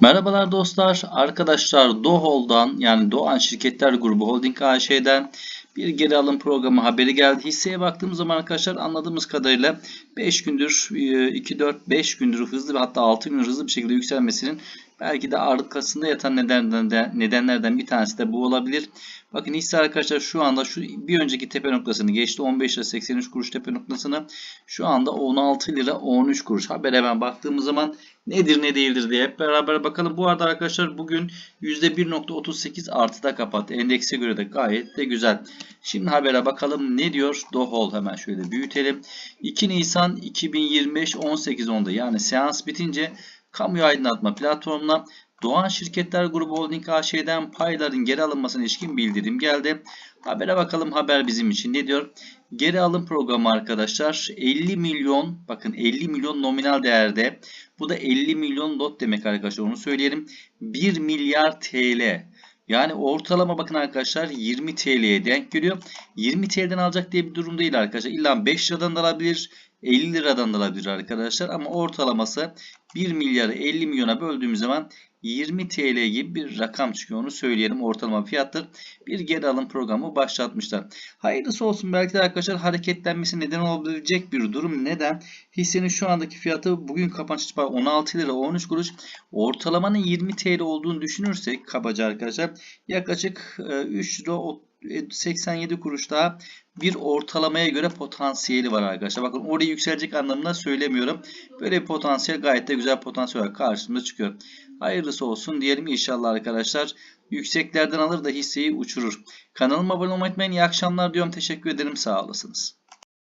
Merhabalar dostlar. Arkadaşlar Dohol'dan yani Doğan Şirketler Grubu Holding AŞ'den bir geri alım programı haberi geldi. Hisseye baktığımız zaman arkadaşlar anladığımız kadarıyla 5 gündür 2 4 5 gündür hızlı ve hatta 6 gündür hızlı bir şekilde yükselmesinin belki de arkasında yatan nedenlerden, nedenlerden bir tanesi de bu olabilir. Bakın hisse arkadaşlar şu anda şu bir önceki tepe noktasını geçti. 15 lira 83 kuruş tepe noktasını. Şu anda 16 lira 13 kuruş. Haber hemen baktığımız zaman nedir ne değildir diye hep beraber bakalım. Bu arada arkadaşlar bugün %1.38 artıda kapattı. Endekse göre de gayet de güzel. Şimdi habere bakalım ne diyor Dohol hemen şöyle büyütelim. 2 Nisan 2025 18.10'da yani seans bitince kamuya aydınlatma platformuna Doğan Şirketler Grubu Holding AŞ'den payların geri alınmasına ilişkin bildirim geldi. Habere bakalım haber bizim için ne diyor? Geri alım programı arkadaşlar 50 milyon bakın 50 milyon nominal değerde bu da 50 milyon lot demek arkadaşlar onu söyleyelim. 1 milyar TL yani ortalama bakın arkadaşlar 20 TL'ye denk geliyor. 20 TL'den alacak diye bir durum değil arkadaşlar. İlla 5 liradan da alabilir. 50 liradan da alabilir arkadaşlar. Ama ortalaması 1 milyarı 50 milyona böldüğümüz zaman 20 TL gibi bir rakam çıkıyor. Onu söyleyelim ortalama fiyattır. Bir geri alım programı başlatmışlar. Hayırlısı olsun belki de arkadaşlar hareketlenmesi neden olabilecek bir durum. Neden? Hissenin şu andaki fiyatı bugün kapanış itibariyle 16 lira 13 kuruş. Ortalamanın 20 TL olduğunu düşünürsek kabaca arkadaşlar yaklaşık 3 lira 87 kuruş daha bir ortalamaya göre potansiyeli var arkadaşlar. Bakın oraya yükselecek anlamında söylemiyorum. Böyle bir potansiyel gayet de güzel potansiyel karşımıza çıkıyor. Hayırlısı olsun diyelim inşallah arkadaşlar. Yükseklerden alır da hisseyi uçurur. Kanalıma abone olmayı unutmayın. İyi akşamlar diyorum. Teşekkür ederim. Sağ olasınız.